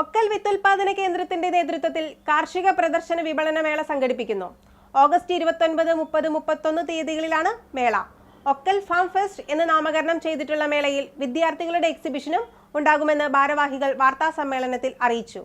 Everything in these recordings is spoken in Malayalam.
ഒക്കൽ വിത്തുൽപാദന കേന്ദ്രത്തിന്റെ നേതൃത്വത്തിൽ കാർഷിക പ്രദർശന വിപണന മേള സംഘടിപ്പിക്കുന്നു. ഓഗസ്റ്റ് ഇരുപത്തൊൻപത് മുപ്പത് മുപ്പത്തൊന്ന് തീയതികളിലാണ് മേള. ഒക്കൽ ഫാം ഫെസ്റ്റ് എന്ന് നാമകരണം ചെയ്തിട്ടുള്ള മേളയിൽ വിദ്യാർത്ഥികളുടെ എക്സിബിഷനും ഉണ്ടാകുമെന്ന് ഭാരവാഹികൾ വാർത്താ സമ്മേളനത്തിൽ അറിയിച്ചു.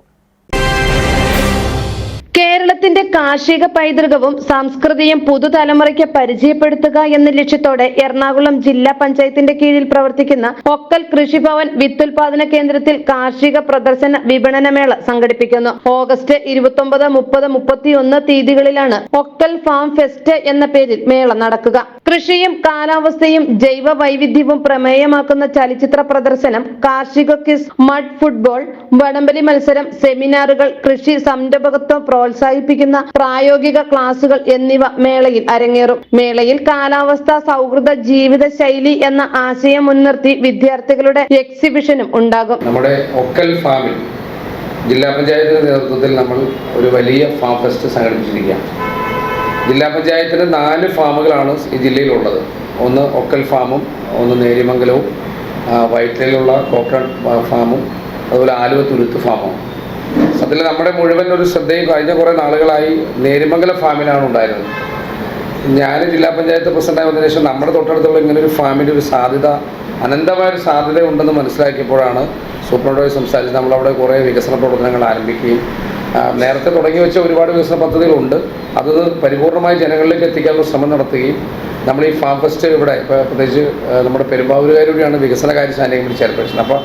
കേരളത്തിന്റെ കാർഷിക പൈതൃകവും സാംസ്കൃതിയും പുതുതലമുറയ്ക്ക് പരിചയപ്പെടുത്തുക എന്ന ലക്ഷ്യത്തോടെ എറണാകുളം ജില്ലാ പഞ്ചായത്തിന്റെ കീഴിൽ പ്രവർത്തിക്കുന്ന ഒക്കൽ കൃഷിഭവൻ വിത്തുൽപാദന കേന്ദ്രത്തിൽ കാർഷിക പ്രദർശന വിപണനമേള സംഘടിപ്പിക്കുന്നു. ഓഗസ്റ്റ് ഇരുപത്തൊമ്പത് മുപ്പത് മുപ്പത്തിയൊന്ന് തീയതികളിലാണ് ഒക്കൽ ഫാം ഫെസ്റ്റ് എന്ന പേരിൽ മേള നടക്കുക. കൃഷിയും കാലാവസ്ഥയും ജൈവ വൈവിധ്യവും പ്രമേയമാക്കുന്ന ചലച്ചിത്ര പ്രദർശനം കാർഷിക കിസ് മഡ് ഫുട്ബോൾ വടംവലി മത്സരം സെമിനാറുകൾ കൃഷി സംരംഭകത്വം പ്രോത്സാഹിപ്പിക്കുന്ന പ്രായോഗിക ക്ലാസുകൾ എന്നിവ മേളയിൽ അരങ്ങേറും. മേളയിൽ കാലാവസ്ഥ സൗഹൃദ ജീവിത ശൈലി എന്ന ആശയം മുൻനിർത്തി വിദ്യാർത്ഥികളുടെ എക്സിബിഷനും ഉണ്ടാകും. നമ്മുടെ ഒക്കൽ ഫാമിൽ ജില്ലാ പഞ്ചായത്തിന്റെ നേതൃത്വത്തിൽ നമ്മൾ ഒരു വലിയ ഫാം ഫെസ്റ്റ് സംഘടിപ്പിച്ചിരിക്കുകയാണ്. ജില്ലാ പഞ്ചായത്തിന് നാല് ഫാമുകളാണ് ഈ ജില്ലയിലുള്ളത്. ഒന്ന് ഒക്കൽ ഫാമും ഒന്ന് നേര്യമംഗലവും വൈറ്റിലുള്ള കോട്ടൺ ഫാമും അതുപോലെ ആലുവ തുരുത്ത് ഫാമും. സത്യത്തിൽ നമ്മുടെ മുഴുവൻ ഒരു ശ്രദ്ധയും കഴിഞ്ഞ കുറേ നാളുകളായി നേരിമംഗലം ഫാമിലാണ് ഉണ്ടായിരുന്നത്. ഞാൻ ജില്ലാ പഞ്ചായത്ത് പ്രസിഡന്റായി വന്നതിന് ശേഷം നമ്മുടെ തൊട്ടടുത്തുള്ള ഇങ്ങനെ ഒരു ഫാമിന്റെ ഒരു സാധ്യത അനന്തമായ ഒരു സാധ്യത ഉണ്ടെന്ന് മനസ്സിലാക്കിയപ്പോഴാണ് സൂപ്രണ്ടോയി സംസാരിച്ച് നമ്മളവിടെ കുറേ വികസന പ്രവർത്തനങ്ങൾ ആരംഭിക്കുകയും നേരത്തെ തുടങ്ങി വെച്ച ഒരുപാട് വികസന പദ്ധതികളുണ്ട്. അത് പരിപൂർണമായി ജനങ്ങളിലേക്ക് എത്തിക്കാനുള്ള ശ്രമം നടത്തുകയും നമ്മൾ ഈ ഫാം ഫെസ്റ്റ് ഇവിടെ ഇപ്പോൾ പ്രത്യേകിച്ച് നമ്മുടെ പെരുമ്പാവൂരുകാരൂടെയാണ് വികസന കാര്യശാലയും കൂടി ചെയർപേഴ്സൺ. അപ്പോൾ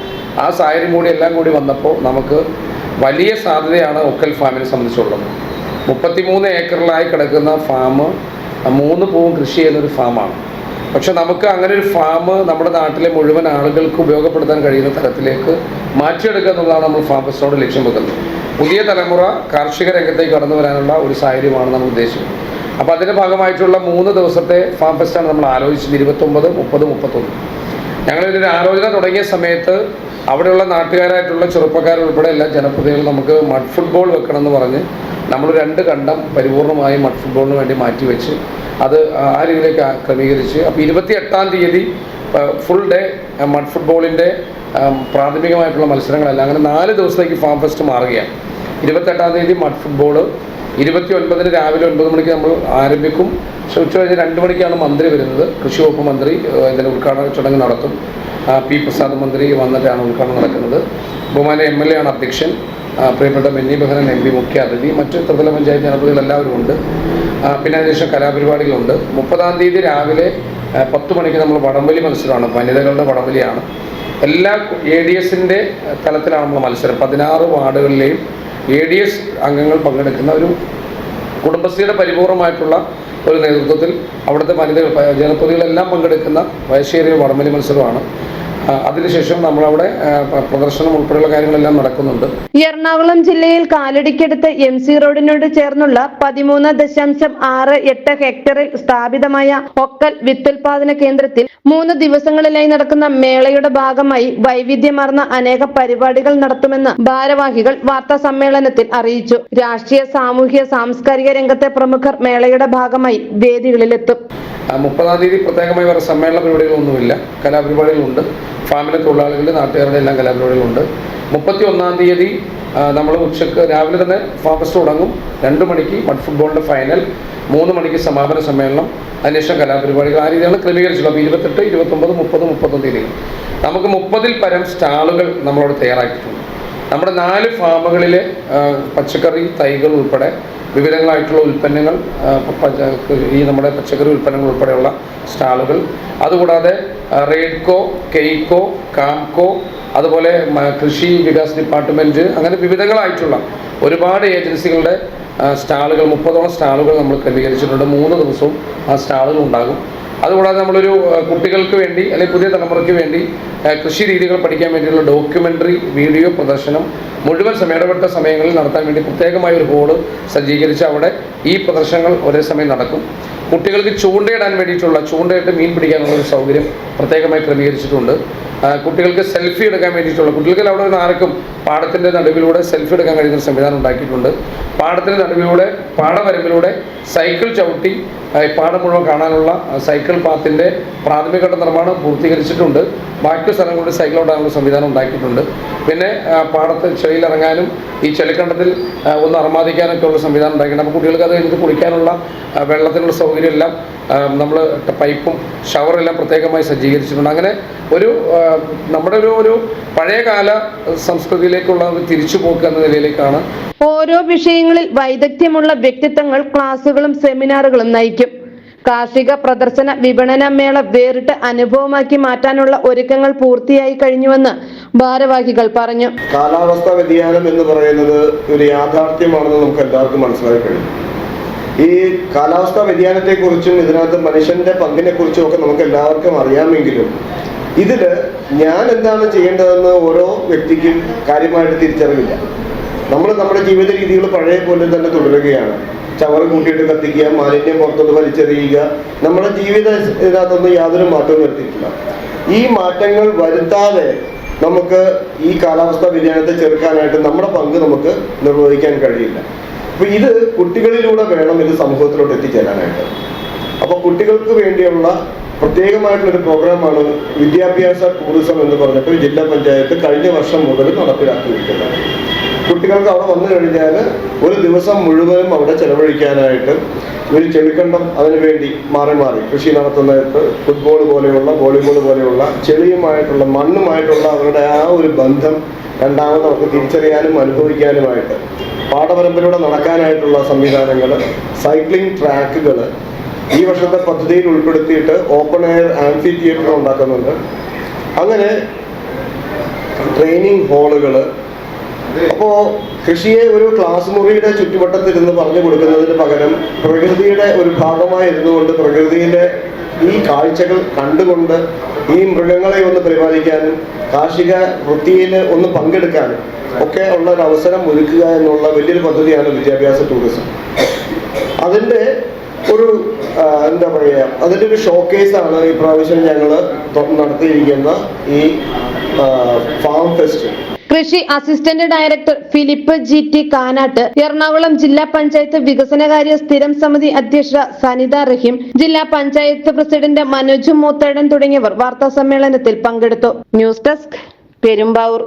ആ സാഹചര്യം കൂടി എല്ലാം കൂടി വന്നപ്പോൾ നമുക്ക് വലിയ സാധ്യതയാണ് ഒക്കൽ ഫാമിനെ സംബന്ധിച്ചുള്ളത് മുപ്പത്തിമൂന്ന് ഏക്കറിലായി കിടക്കുന്ന ഫാം മൂന്ന് പൂവും കൃഷി ചെയ്യുന്നൊരു ഫാമാണ്. പക്ഷെ നമുക്ക് അങ്ങനെ ഒരു ഫാം നമ്മുടെ നാട്ടിലെ മുഴുവൻ ആളുകൾക്ക് ഉപയോഗപ്പെടുത്താൻ കഴിയുന്ന തരത്തിലേക്ക് മാറ്റിയെടുക്കുക എന്നുള്ളതാണ് നമ്മൾ ഫാം ഫെസ്റ്റോട് ലക്ഷ്യം വെക്കുന്നത്. പുതിയ തലമുറ കാർഷിക രംഗത്തേക്ക് കടന്നു വരാനുള്ള ഒരു സാഹചര്യമാണ് നമ്മൾ ഉദ്ദേശിക്കുന്നത്. അപ്പോൾ അതിന്റെ ഭാഗമായിട്ടുള്ള മൂന്ന് ദിവസത്തെ ഫാം ഫെസ്റ്റാണ് നമ്മൾ ആലോചിച്ചത്. ഇരുപത്തൊമ്പത് മുപ്പത് മുപ്പത്തൊന്ന്. ഞങ്ങളിതിന്റെ ആലോചന തുടങ്ങിയ സമയത്ത് അവിടെയുള്ള നാട്ടുകാരായിട്ടുള്ള ചെറുപ്പക്കാരുൾപ്പെടെ എല്ലാ ജനപ്രതിനിധികളും നമുക്ക് മഡ് ഫുട്ബോൾ വെക്കണം എന്ന് പറഞ്ഞ് നമ്മൾ രണ്ട് കണ്ടം പരിപൂർണമായി മഡ് ഫുട്ബോളിന് വേണ്ടി മാറ്റിവെച്ച് അത് ആ രീതിയിലേക്ക് ക്രമീകരിച്ച് അപ്പോൾ ഇരുപത്തി എട്ടാം തീയതി ഫുൾ ഡേ മഡ് ഫുട്ബോളിന്റെ പ്രാഥമികമായിട്ടുള്ള മത്സരങ്ങളല്ല. അങ്ങനെ നാല് ദിവസത്തേക്ക് ഫാം ഫെസ്റ്റ് മാറുകയാണ്. ഇരുപത്തെട്ടാം തീയതി മഡ് ഫുട്ബോൾ ഇരുപത്തി ഒൻപതിന് രാവിലെ ഒൻപത് മണിക്ക് നമ്മൾ ആരംഭിക്കും. പക്ഷേ ഉച്ച കഴിഞ്ഞ് രണ്ട് മണിക്കാണ് മന്ത്രി വരുന്നത്. കൃഷി വകുപ്പ് മന്ത്രി ഇതിന്റെ ഉദ്ഘാടന ചടങ്ങ് നടത്തും. പി പ്രസാദ് മന്ത്രി വന്നിട്ടാണ് ഉദ്ഘാടനം നടക്കുന്നത്. ബഹുമാന എം എൽ എ ആണ് അധ്യക്ഷൻ പ്രിയപ്പെട്ട ബെന്നി ബഹനൻ എം പി മുഖ്യ അതിഥി മറ്റ് ത്രിതല പഞ്ചായത്ത് ജനപ്രതികൾ എല്ലാവരും ഉണ്ട്. പിന്നെ അതിനുശേഷം കലാപരിപാടികളുണ്ട്. മുപ്പതാം തീയതി രാവിലെ പത്ത് മണിക്ക് നമ്മൾ വടംവലി മത്സരമാണ്. വനിതകളുടെ വടംവലിയാണ്. എല്ലാ എ ഡി എസിന്റെ തലത്തിലാണ് നമ്മൾ മത്സരം. പതിനാറ് വാർഡുകളിലെയും എ ഡി എസ് അംഗങ്ങൾ പങ്കെടുക്കുന്ന ഒരു കുടുംബശ്രീയുടെ പരിപൂർണമായിട്ടുള്ള ഒരു നേതൃത്വത്തിൽ അവിടുത്തെ വനിതകൾ ജനപ്രതികളെല്ലാം പങ്കെടുക്കുന്ന വയശ്ശേരി വടംവലി മത്സരമാണ്. അതിനുശേഷം നമ്മളവിടെ പ്രദർശനം ഉൾപ്പെടെയുള്ള കാര്യങ്ങളെല്ലാം നടക്കുന്നുണ്ട്. എറണാകുളം ജില്ലയിൽ കാലടിക്കടുത്ത് എം സി റോഡിനോട് ചേർന്നുള്ള പതിമൂന്ന് ദശാംശം ആറ് എട്ട് ഹെക്ടറിൽ സ്ഥാപിതമായ ഒക്കൽ വിത്തുൽപാദന കേന്ദ്രത്തിൽ മൂന്ന് ദിവസങ്ങളിലായി നടക്കുന്ന മേളയുടെ ഭാഗമായി വൈവിധ്യമാർന്ന അനേക പരിപാടികൾ നടത്തുമെന്ന് ഭാരവാഹികൾ വാർത്താ സമ്മേളനത്തിൽ അറിയിച്ചു. രാഷ്ട്രീയ സാമൂഹ്യ സാംസ്കാരിക രംഗത്തെ പ്രമുഖർ മേളയുടെ ഭാഗമായി വേദികളിലെത്തും. മുപ്പതാം തീയതി പ്രത്യേകമായി വേറെ സമ്മേളന പരിപാടികളൊന്നുമില്ല. കലാപരിപാടികളുണ്ട്. ഫാമിലെ തൊഴിലാളികളുടെ നാട്ടുകാരുടെ എല്ലാം കലാപരിപാടികളുണ്ട്. മുപ്പത്തി ഒന്നാം തീയതി നമ്മൾ ഉച്ചയ്ക്ക് രാവിലെ തന്നെ ഫാമസ് തുടങ്ങും. രണ്ട് മണിക്ക് മഡ് ഫുട്ബോളിന്റെ ഫൈനൽ മൂന്ന് മണിക്ക് സമാപന സമ്മേളനം. അതിനുശേഷം കലാപരിപാടികൾ ആ രീതിയാണ് ക്രമീകരിച്ചുള്ളത് അപ്പോൾ ഇരുപത്തെട്ട് ഇരുപത്തൊമ്പത് മുപ്പത് മുപ്പത്തൊന്ന് തീയതികൾ. നമുക്ക് മുപ്പതിൽ പരം സ്റ്റാളുകൾ നമ്മളോട് തയ്യാറാക്കിയിട്ടുണ്ട്. നമ്മുടെ നാല് ഫാമുകളിലെ പച്ചക്കറി തൈകൾ ഉൾപ്പെടെ വിവിധങ്ങളായിട്ടുള്ള ഉൽപ്പന്നങ്ങൾ ഈ നമ്മുടെ പച്ചക്കറി ഉൽപ്പന്നങ്ങൾ ഉൾപ്പെടെയുള്ള സ്റ്റാളുകൾ. അതുകൂടാതെ റേഡ്കോ കെയ്ക്കോ കാംകോ അതുപോലെ കൃഷി വികാസ് ഡിപ്പാർട്ട്മെന്റ് അങ്ങനെ വിവിധങ്ങളായിട്ടുള്ള ഒരുപാട് ഏജൻസികളുടെ സ്റ്റാളുകൾ മുപ്പതോളം സ്റ്റാളുകൾ നമ്മൾ ക്രമീകരിച്ചിട്ടുണ്ട്. മൂന്ന് ദിവസവും ആ സ്റ്റാളുകൾ ഉണ്ടാകും. അതുകൂടാതെ നമ്മളൊരു കുട്ടികൾക്ക് വേണ്ടി അല്ലെങ്കിൽ പുതിയ തലമുറയ്ക്ക് വേണ്ടി കൃഷി രീതികൾ പഠിക്കാൻ വേണ്ടിയുള്ള ഡോക്യുമെന്ററി വീഡിയോ പ്രദർശനം മുഴുവൻ ഇടപെട്ട സമയങ്ങളിൽ നടത്താൻ വേണ്ടി പ്രത്യേകമായ ഒരു ഹോൾ സജ്ജീകരിച്ച് അവിടെ ഈ പ്രദർശനങ്ങൾ ഒരേ സമയം നടക്കും. കുട്ടികൾക്ക് ചൂണ്ടയിടാൻ വേണ്ടിയിട്ടുള്ള ചൂണ്ടയിട്ട് മീൻ പിടിക്കാനുള്ള ഒരു സൗകര്യം പ്രത്യേകമായി ക്രമീകരിച്ചിട്ടുണ്ട്. കുട്ടികൾക്ക് സെൽഫി എടുക്കാൻ വേണ്ടിയിട്ടുള്ള കുട്ടികൾക്ക് അവിടെ നിന്ന് ആർക്കും പാടത്തിന്റെ നടുവിലൂടെ സെൽഫി എടുക്കാൻ കഴിയുന്ന ഒരു സംവിധാനം ഉണ്ടാക്കിയിട്ടുണ്ട്. പാടത്തിന്റെ നടുവിലൂടെ പാടവരമ്പിലൂടെ സൈക്കിൾ ചവിട്ടി പാടം മുഴുവൻ കാണാനുള്ള സൈക്കിൾ പാത്തിന്റെ പ്രാഥമിക നിർമ്മാണം പൂർത്തീകരിച്ചിട്ടുണ്ട്. ബാക്കി സ്ഥലങ്ങളുടെ സൈക്കിൾ ഓടാനുള്ള സംവിധാനം ഉണ്ടാക്കിയിട്ടുണ്ട്. പിന്നെ പാടത്ത് ചെളിയിലിറങ്ങാനും ഈ ചെളിക്കണ്ടത്തിൽ ഒന്ന് അർമാദിക്കാനൊക്കെ ഉള്ള സംവിധാനം ഉണ്ടാക്കി അപ്പോൾ കുട്ടികൾക്ക് അത് കഴിഞ്ഞിട്ട് കുളിക്കാനുള്ള വെള്ളത്തിനുള്ള സൗകര്യം എല്ലാം നമ്മൾ പൈപ്പും ഷവറെല്ലാം പ്രത്യേകമായി സജ്ജീകരിച്ചിട്ടുണ്ട്. അങ്ങനെ ഒരു നമ്മുടെ ഒരു ഒരു പഴയകാല സംസ്കൃതിയിലേക്കുള്ള ഒരു തിരിച്ചുപോക്ക് എന്ന നിലയിലേക്കാണ്. ഓരോ വിഷയങ്ങളിൽ വൈദഗ്ധ്യമുള്ള വ്യക്തിത്വങ്ങൾ ക്ലാസുകളും സെമിനാറുകളും നയിക്കും. കാർഷിക പ്രദർശന വിപണന മേള വേറിട്ട അനുഭവമാക്കി മാറ്റാനുള്ള ഒരുക്കങ്ങൾ പൂർത്തിയായി കഴിഞ്ഞുവെന്ന് ഭാരവാഹികൾ പറഞ്ഞു. കാലാവസ്ഥാ വ്യതിയാനം എന്ന് പറയുന്നത് ഒരു യാഥാർത്ഥ്യമാണെന്ന് നമുക്ക് എല്ലാവർക്കും മനസ്സിലായി കഴിയും. ഈ കാലാവസ്ഥാ വ്യതിയാനത്തെക്കുറിച്ചും ഇതിനകത്ത് മനുഷ്യന്റെ പങ്കിനെ കുറിച്ചും ഒക്കെ നമുക്ക് എല്ലാവർക്കും അറിയാമെങ്കിലും ഇതിൽ ഞാൻ എന്താണ് ചെയ്യേണ്ടതെന്ന് ഓരോ വ്യക്തിക്കും കാര്യമായിട്ട് തിരിച്ചറിവില്ല. നമ്മൾ നമ്മുടെ ജീവിത രീതികൾ പഴയ പോലെ തന്നെ തുടരുകയാണ്. ചവർ കൂട്ടിയിട്ട് കത്തിക്കുക മാലിന്യം പുറത്തോട്ട് വലിച്ചെറിയുക. നമ്മുടെ ജീവിത ഇതിനകത്തൊന്നും യാതൊരു മാറ്റവും വരുത്തിയിട്ടില്ല. ഈ മാറ്റങ്ങൾ വരുത്താതെ നമുക്ക് ഈ കാലാവസ്ഥാ വ്യതിയാനത്തെ ചെറുക്കാനായിട്ട് നമ്മുടെ പങ്ക് നമുക്ക് നിർവഹിക്കാൻ കഴിയില്ല. അപ്പൊ ഇത് കുട്ടികളിലൂടെ വേണം ഇത് സമൂഹത്തിലോട്ട് എത്തിച്ചേരാനായിട്ട്. അപ്പൊ കുട്ടികൾക്ക് വേണ്ടിയുള്ള പ്രത്യേകമായിട്ടുള്ള ഒരു പ്രോഗ്രാമാണ് വിദ്യാഭ്യാസ ടൂറിസം എന്ന് പറഞ്ഞിട്ട് ജില്ലാ പഞ്ചായത്ത് കഴിഞ്ഞ വർഷം മുതൽ നടപ്പിലാക്കിയിരിക്കുന്നത്. കുട്ടികൾക്ക് അവിടെ വന്നു കഴിഞ്ഞാൽ ഒരു ദിവസം മുഴുവനും അവിടെ ചെലവഴിക്കാനായിട്ട് ഒരു ചെളിക്കണ്ടം അതിനുവേണ്ടി മാറി മാറി കൃഷി നടത്തുന്നിടത്ത് ഫുട്ബോൾ പോലെയുള്ള വോളിബോൾ പോലെയുള്ള ചെളിയുമായിട്ടുള്ള മണ്ണുമായിട്ടുള്ള അവരുടെ ആ ഒരു ബന്ധം രണ്ടാമത് അവർക്ക് തിരിച്ചറിയാനും അനുഭവിക്കാനുമായിട്ട് പാഠപരമ്പരയിലൂടെ നടക്കാനായിട്ടുള്ള സംവിധാനങ്ങൾ സൈക്ലിംഗ് ട്രാക്കുകൾ ഈ വർഷത്തെ പദ്ധതിയിൽ ഉൾപ്പെടുത്തിയിട്ട് ഓപ്പൺ എയർ ആംഫി തിയേറ്റർ ഉണ്ടാക്കുന്നുണ്ട്. അങ്ങനെ ട്രെയിനിങ് ഹാളുകൾ അപ്പോ കൃഷിയെ ഒരു ക്ലാസ് മുറിയുടെ ചുറ്റുവട്ടത്തിരുന്ന് പറഞ്ഞു കൊടുക്കുന്നതിന് പകരം പ്രകൃതിയുടെ ഒരു ഭാഗമായി ഇരുന്നുകൊണ്ട് പ്രകൃതിയിലെ ഈ കാഴ്ചകൾ കണ്ടുകൊണ്ട് ഈ മൃഗങ്ങളെ ഒന്ന് പരിപാലിക്കാനും കാർഷിക വൃത്തിയിൽ ഒന്ന് പങ്കെടുക്കാനും ഒക്കെ ഉള്ള ഒരു അവസരം ഒരുക്കുക എന്നുള്ള വലിയൊരു പദ്ധതിയാണ് വിദ്യാഭ്യാസ ടൂറിസം അതിന്റെ ഒരു എന്താ പറയുക അതിന്റെ ഒരു ഷോക്കേസ് ആണ് ഈ പ്രാവശ്യം ഞങ്ങൾ നടത്തിയിരിക്കുന്ന ഈ ഫാം ഫെസ്റ്റ് കൃഷി assistant director Philip G T Kanat Ernakulam ജില്ലാ പഞ്ചായത്ത് വികസനകാര്യ സ്ഥിരം സമിതി അധ്യക്ഷ സനിത റഹീം ജില്ലാ പഞ്ചായത്ത് പ്രസിഡന്റ് മനോജ് മൂത്തേടൻ തുടങ്ങിയവർ വാർത്താ സമ്മേളനത്തിൽ പങ്കെടുത്തു. News desk Perumbavoor.